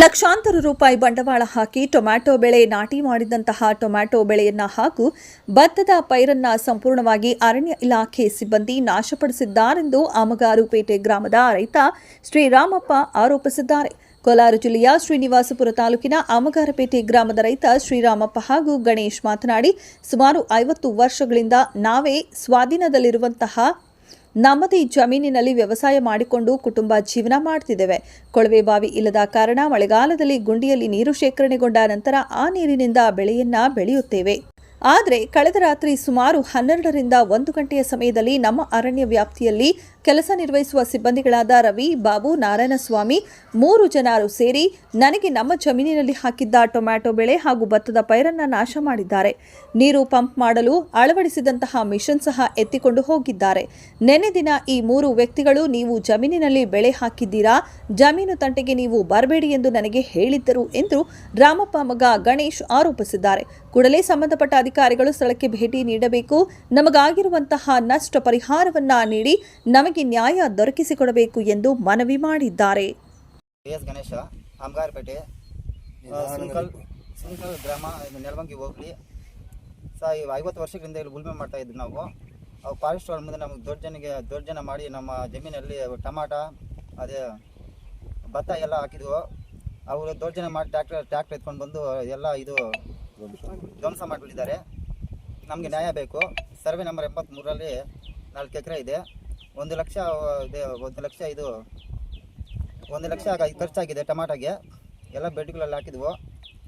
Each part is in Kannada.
ಲಕ್ಷಾಂತರ ರೂಪಾಯಿ ಬಂಡವಾಳ ಹಾಕಿ ಟೊಮ್ಯಾಟೊ ಬೆಳೆ ನಾಟಿ ಮಾಡಿದಂತಹ ಟೊಮ್ಯಾಟೊ ಬೆಳೆಯನ್ನ ಹಾಗೂ ಭತ್ತದ ಪೈರನ್ನ ಸಂಪೂರ್ಣವಾಗಿ ಅರಣ್ಯ ಇಲಾಖೆ ಸಿಬ್ಬಂದಿ ನಾಶಪಡಿಸಿದ್ದಾರೆಂದು ಆಮಗಾರುಪೇಟೆ ಗ್ರಾಮದ ರೈತ ಶ್ರೀರಾಮಪ್ಪ ಆರೋಪಿಸಿದ್ದಾರೆ. ಕೋಲಾರ ಜಿಲ್ಲೆಯ ಶ್ರೀನಿವಾಸಪುರ ತಾಲೂಕಿನ ಆಮಗಾರಪೇಟೆ ಗ್ರಾಮದ ರೈತ ಶ್ರೀರಾಮಪ್ಪ ಹಾಗೂ ಗಣೇಶ್ ಮಾತನಾಡಿ, ಸುಮಾರು ಐವತ್ತು ವರ್ಷಗಳಿಂದ ನಾವೇ ಸ್ವಾಧೀನದಲ್ಲಿರುವಂತಹ ನಮ್ಮದೇ ಜಮೀನಿನಲ್ಲಿ ವ್ಯವಸಾಯ ಮಾಡಿಕೊಂಡು ಕುಟುಂಬ ಜೀವನ ಮಾಡ್ತಿದ್ದೇವೆ. ಕೊಳವೆ ಬಾವಿ ಇಲ್ಲದ ಕಾರಣ ಮಳೆಗಾಲದಲ್ಲಿ ಗುಂಡಿಯಲ್ಲಿ ನೀರು ಶೇಖರಣೆಗೊಂಡ ನಂತರ ಆ ನೀರಿನಿಂದ ಬೆಳೆಯನ್ನ ಬೆಳೆಯುತ್ತೇವೆ. ಆದರೆ, ಕಳೆದ ರಾತ್ರಿ ಸುಮಾರು ಹನ್ನೆರಡರಿಂದ ಒಂದು ಗಂಟೆಯ ಸಮಯದಲ್ಲಿ ನಮ್ಮ ಅರಣ್ಯ ವ್ಯಾಪ್ತಿಯಲ್ಲಿ ಕೆಲಸ ನಿರ್ವಹಿಸುವ ಸಿಬ್ಬಂದಿಗಳಾದ ರವಿ, ಬಾಬು, ನಾರಾಯಣಸ್ವಾಮಿ ಮೂರು ಜನರು ಸೇರಿ ನನಗೆ ನಮ್ಮ ಜಮೀನಿನಲ್ಲಿ ಹಾಕಿದ್ದ ಟೊಮ್ಯಾಟೊ ಬೆಳೆ ಹಾಗೂ ಭತ್ತದ ಪೈರನ್ನ ನಾಶ ಮಾಡಿದ್ದಾರೆ. ನೀರು ಪಂಪ್ ಮಾಡಲು ಅಳವಡಿಸಿದಂತಹ ಮಿಷನ್ ಸಹ ಎತ್ತಿಕೊಂಡು ಹೋಗಿದ್ದಾರೆ. ನೆನೆ ದಿನ ಈ ಮೂರು ವ್ಯಕ್ತಿಗಳು, ನೀವು ಜಮೀನಿನಲ್ಲಿ ಬೆಳೆ ಹಾಕಿದ್ದೀರಾ? ಜಮೀನು ತಂಟೆಗೆ ನೀವು ಬರಬೇಡಿ ಎಂದು ನನಗೆ ಹೇಳಿದ್ದರು ಎಂದು ರಾಮಪ್ಪ ಮಗ ಗಣೇಶ್ ಆರೋಪಿಸಿದ್ದಾರೆ. ಕೂಡಲೇ ಸಂಬಂಧಪಟ್ಟ ಅಧಿಕಾರಿಗಳು ಸ್ಥಳಕ್ಕೆ ಭೇಟಿ ನೀಡಬೇಕು. ನಮಗಾಗಿರುವಂತಹ ನಷ್ಟ ಪರಿಹಾರವನ್ನ ನೀಡಿ ನಮಗೆ ನ್ಯಾಯ ದೊರಕಿಸಿಕೊಡಬೇಕು ಎಂದು ಮನವಿ ಮಾಡಿದ್ದಾರೆ. ಕೆ ಎಸ್ ಗಣೇಶ ಅಮ್ಗಾರಪೇಟೆ ಸುಂಕಲ್ ಸುಂಕಲ್ ಗ್ರಾಮ ನೆಲವಂಗಿ ಹೋಗ್ಲಿ ಸ ಈ ಐವತ್ತು ವರ್ಷಗಳಿಂದ ಇಲ್ಲಿ ಉಳುಮೆ ಮಾಡ್ತಾ ಇದ್ವಿ ನಾವು. ಅವು ಫಾರೆಸ್ಟ್ ಅವ್ರ ಮುಂದೆ ನಮಗೆ ದೊಡ್ಡಜನಿಗೆ ದೊಡ್ಡಜನ ಮಾಡಿ ನಮ್ಮ ಜಮೀನಲ್ಲಿ ಟಮಾಟ ಅದೇ ಭತ್ತ ಎಲ್ಲ ಹಾಕಿದ್ವು. ಅವರು ದೊಡ್ಡಜನ ಮಾಡಿ ಟ್ಯಾಕ್ಟರ್ ಟ್ಯಾಕ್ಟರ್ ಎತ್ಕೊಂಡು ಬಂದು ಎಲ್ಲ ಇದು ಧ್ವಂಸ ಮಾಡಿಬಿಟ್ಟಿದ್ದಾರೆ. ನಮಗೆ ನ್ಯಾಯ ಬೇಕು. ಸರ್ವೆ ನಂಬರ್ ಎಂಬತ್ತ್ಮೂರರಲ್ಲಿ ನಾಲ್ಕು ಎಕರೆ ಇದೆ. ಒಂದು ಲಕ್ಷ ಒಂದು ಲಕ್ಷ ಇದು ಒಂದು ಲಕ್ಷ ಖರ್ಚಾಗಿದೆ ಟೊಮಾಟೋಗೆ. ಎಲ್ಲ ಬೆಡ್ಗಳಲ್ಲಿ ಹಾಕಿದ್ವು.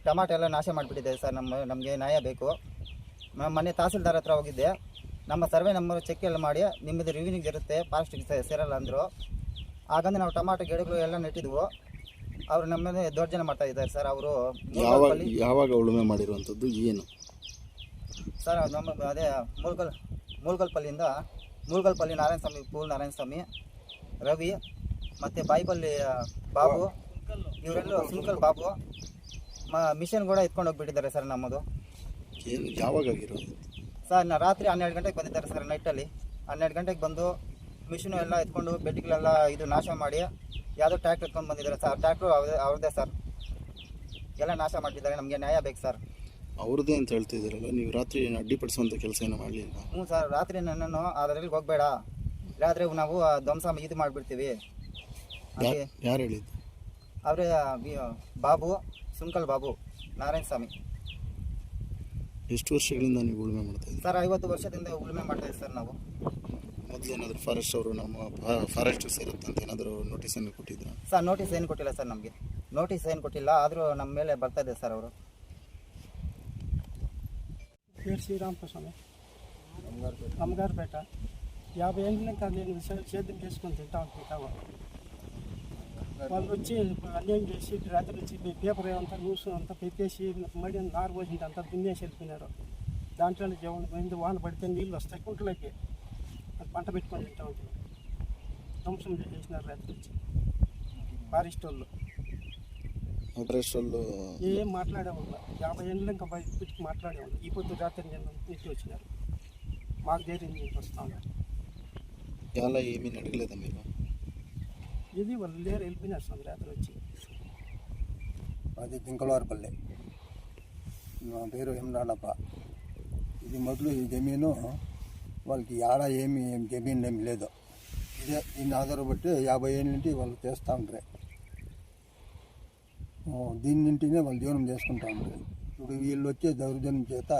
ಟಮಾಟೊ ಎಲ್ಲ ನಾಶ ಮಾಡಿಬಿಟ್ಟಿದೆ ಸರ್ ನಮ್ಮ ನಮಗೆ ನ್ಯಾಯ ಬೇಕು. ನಮ್ಮ ಮೊನ್ನೆ ತಹಸೀಲ್ದಾರ್ ಹತ್ರ ಹೋಗಿದ್ದೆ. ನಮ್ಮ ಸರ್ವೆ ನಂಬರ್ ಚೆಕ್ ಎಲ್ಲ ಮಾಡಿ ನಿಮ್ಮದು ರಿವ್ಯೂನಿಂಗ್ ಇರುತ್ತೆ ಫಾರೆಸ್ಟಿಗೆ ಸೇರಲ್ಲ ಅಂದರು. ಹಾಗಂದ್ರೆ ನಾವು ಟಮಾಟೊ ಗಿಡಗಳು ಎಲ್ಲ ನೆಟ್ಟಿದ್ವು. ಅವರು ನಮ್ಮ ಮೇಲೆ ದೌರ್ಜನ್ಯ ಮಾಡ್ತಾ ಇದ್ದಾರೆ ಸರ್ ಅವರು ಯಾವಾಗ ಯಾವಾಗ ಉಳುಮೆ ಮಾಡಿರುವಂಥದ್ದು ಏನು? ಸರ್ ನಮ್ಮ ಅದೇ ಮೂಲಕಲ್ ಮೂಲ್ಗಲ್ಪಲ್ಲಿಂದ ಮೂಲ್ಗಲ್ಪಲ್ಲಿ ನಾರಾಯಣ ಸ್ವಾಮಿ ಪೂಲ್ ನಾರಾಯಣ ಸ್ವಾಮಿ ರವಿ ಮತ್ತು ಬಾಯಿಪಲ್ಲಿ ಬಾಬು. ಇವರೆಲ್ಲರೂ ಸುಂಕಲ್ ಬಾಬು. ಮ ಮಿಷನ್ ಕೂಡ ಎತ್ಕೊಂಡು ಹೋಗ್ಬಿಟ್ಟಿದ್ದಾರೆ ಸರ್ ನಮ್ಮದು. ಯಾವಾಗ ಸರ್ ನಾ ರಾತ್ರಿ ಹನ್ನೆರಡು ಗಂಟೆಗೆ ಬಂದಿದ್ದಾರೆ ಸರ್ ನೈಟಲ್ಲಿ. ಹನ್ನೆರಡು ಗಂಟೆಗೆ ಬಂದು ಮಿಷಿನು ಎಲ್ಲ ಎತ್ಕೊಂಡು ಬೆಡ್ಗಳೆಲ್ಲ ಇದು ನಾಶ ಮಾಡಿ ಯಾವುದೋ ಟ್ಯಾಕ್ಟ್ರ್ ಎತ್ಕೊಂಡು ಬಂದಿದ್ದಾರೆ ಸರ್. ಟ್ಯಾಕ್ಟ್ರು ಅವ್ರದೇ ಅವ್ರದ್ದೇ ಸರ್. ಎಲ್ಲ ನಾಶ ಮಾಡಿದ್ದಾರೆ ನಮಗೆ ನ್ಯಾಯ ಬೇಕು ಸರ್. ಅವ್ರದ್ದೇ ಅಂತ ಹೇಳ್ತಿದ್ದೀರಲ್ಲ ನೀವು ರಾತ್ರಿ ಏನು ಅಡ್ಡಿಪಡಿಸುವಂಥ ಕೆಲಸ ಏನು ಮಾಡಲಿಲ್ಲ ಹ್ಞೂ ಸರ್ ರಾತ್ರಿ ನನ್ನನ್ನು ಅದರಲ್ಲಿ ಹೋಗಬೇಡ. ರಾತ್ರಿ ನಾವು ಧ್ವಂಸ ಇದು ಮಾಡಿಬಿಡ್ತೀವಿ. ಹಾಗೆ ಯಾರು ಹೇಳಿದ್ದು? ಅವರೇ ಬಾಬು ಸುಂಕಲ್ ಬಾಬು ನಾರಾಯಣ ಸ್ವಾಮಿ ಎಷ್ಟು ವರ್ಷಗಳಿಂದ ನೀವು ಉಳುಮೆ ಮಾಡ್ತಾ ಇದ್ದೀರಿ? ಸರ್ ಐವತ್ತು ವರ್ಷದಿಂದ ಉಳುಮೆ ಮಾಡ್ತಾ ಇದ್ದೀವಿ ಸರ್ ನಾವು. ಮೊದಲು ಏನಾದರೂ ಫಾರೆಸ್ಟ್ ಅವರು ನಮ್ಮ ಫಾರೆಸ್ಟ್ ಸೇರುತ್ತೆ ಅಂತ ಏನಾದರೂ ನೋಟಿಸನ್ನು ಕೊಟ್ಟಿದ್ರು? ಸರ್ ನೋಟಿಸ್ ಏನು ಕೊಟ್ಟಿಲ್ಲ ಸರ್ ನಮಗೆ. ನೋಟಿಸ್ ಏನು ಕೊಟ್ಟಿಲ್ಲ ಆದರೂ ನಮ್ಮ ಮೇಲೆ ಬರ್ತಾ ಇದೆ ಸರ್ ಅವರು. పేరు శ్రీరామకృష్ణ అమ్మగారిపేట. యాభై ఏళ్ళ కాదు నేను సేద్యం చేసుకొని తింటా ఉంటాము వాళ్ళు. వచ్చి అన్యాయం చేసి రాత్రి వచ్చి పేపర్ అంతా న్యూస్ అంతా పెట్టేసి మడి నారు పోసింది అంతా దున్నేసి వెళ్ళిపోయినారు. దాంట్లో జీవన పోయింది వాన పడితే నీళ్ళు వస్తాయి కుంటలోకి. అది పంట పెట్టుకొని తింటా ఉంటాం ధ్వంసం చేసినారు రాత్రి వచ్చి. ఫారెస్ట్ వాళ్ళు. నటరేష్ వాళ్ళు ఏం మాట్లాడేవాళ్ళు యాభై ఏళ్ళు ఇంకా బయటకి మాట్లాడేవాళ్ళు. ఈ పొద్దు జాతర నుంచి వచ్చినారు. మాకు ధైర్యం నుంచి వస్తాం చాలా ఏమీ అడగలేదా మీరు? ఇది వాళ్ళు లేరు వెళ్ళిపోయినారు స్వామి రాత్రి వచ్చి. అది తింకలవారిపల్లి నా పేరు హెమ్రాళ్ళప్ప ఇది మొదలు ఈ జమీను. వాళ్ళకి ఆడ ఏమి జమీన్ ఏమి లేదు. ఇదే దీన్ని ఆధారపట్టి యాభై ఏళ్ళ నుండి వాళ్ళు చేస్తూ ఉంటారు. ఆ, దీని నుండినే వాళ్ళు జీవనం చేసుకుంటూ ఉంటారు ఇప్పుడు వీళ్ళు వచ్చి దౌర్జన్యం చేత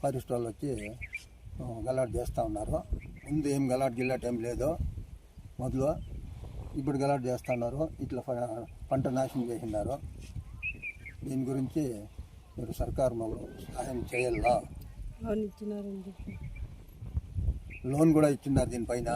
ఫారెస్ట్ వాళ్ళు వచ్చి గలాట్ చేస్తూ ఉన్నారు. ముందు ఏం గలాట్ గిలాట్ ఏం లేదు మొదలు ఇప్పుడు గలాట్ చేస్తున్నారు ఇట్లా పంట నాశనం చేసినారు. దీని గురించి మీరు సర్కారు మాకు సహాయం చేయాలా? లోన్ కూడా ఇచ్చిన్నారు దీనిపైన.